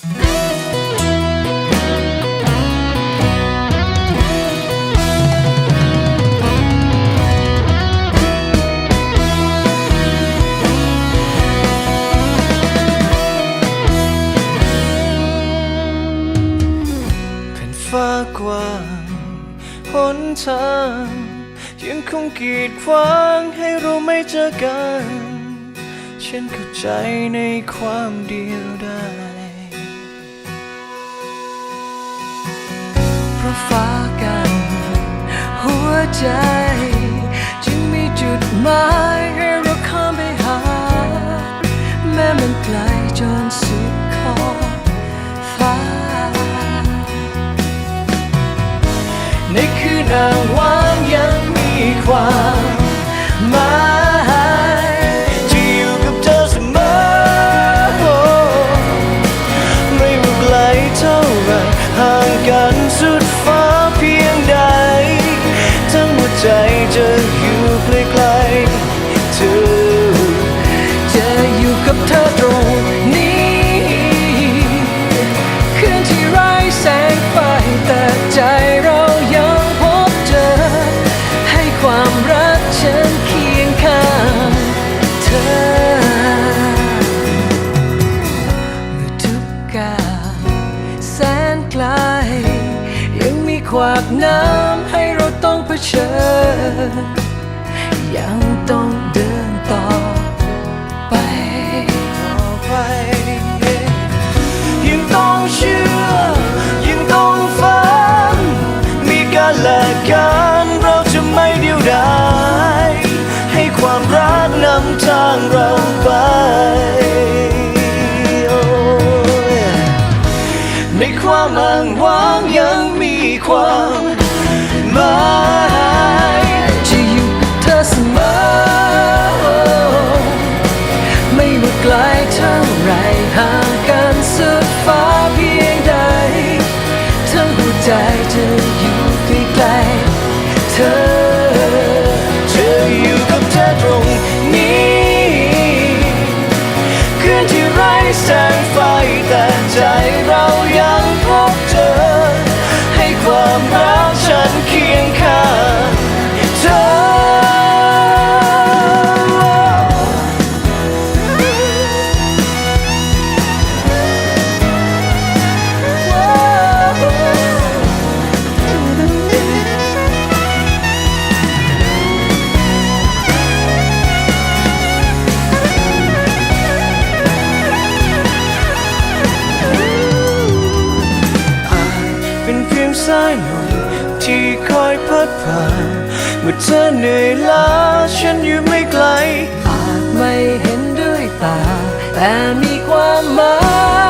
แผ่นฟ้ากว้างหนทางยังคงกีดขวางให้เราไม่เจอกัน ฉันเข้าใจในความเดียวดาย ฟ้ากัน หัวใจ จึงมีจุดหมายให้เราข้ามไปหา แม้มันไกลจนสุดขอบฟ้า ในคืนอ้างว้างยังมีความหมาย ใยังต้องเดินต่อไปต่อไปยังต้องเชื่อ ยังต้องฝัน มีกันและกันเราจะไม่เดียวดายให้ความรักนำทางเราไปในความอ้างว้างยังมีความหมาย ที่ายลมที่คอยพัดผ่านเมื่อเธอเหนื่อยล้าฉันอยู่ไม่ไกลอาจไม่เห็นด้วยตา แต่มีความหมาย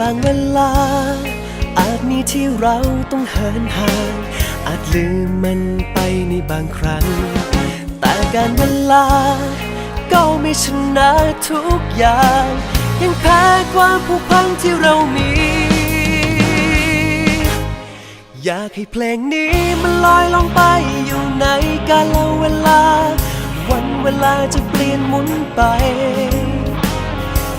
บางเวลา อาจมีที่เราต้องเหินห่าง อาจลืมมันไปในบางครั้ง แต่การเวลา ก็ไม่ชนะทุกอย่าง ยังแพ้ความผูกพันที่เรามี อยากให้เพลงนี้มันลอยลงไปอยู่ในกาลเวลา วันเวลาจะเปลี่ยนหมุนไป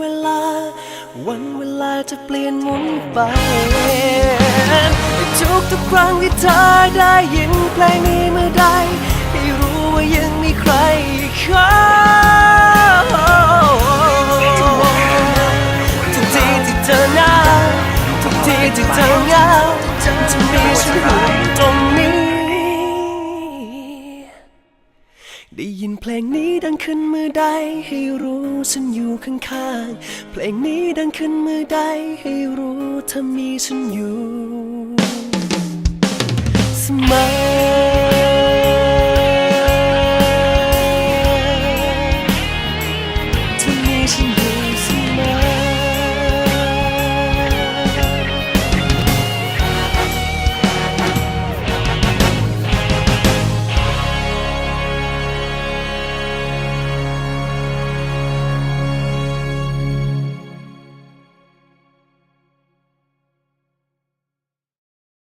เวลา วันเวลาจะเปลี่ยนหมุนไปทุกทุกครั้งที่เธอได้ยินเพลงนี้เมื่อใดให้รู้ว่ายังมีใครอีกคนทุกทีที่เธอหนาวทุกทีที่เธอเหงาจะมีฉันอยู่ตรง ได้ยินเพลงนี้ดังขึ้นมือใด ให้รู้ฉันอยู่ข้างๆ เพลงนี้ดังขึ้นมือใด ให้รู้เธอมีฉันอยู่เสมอ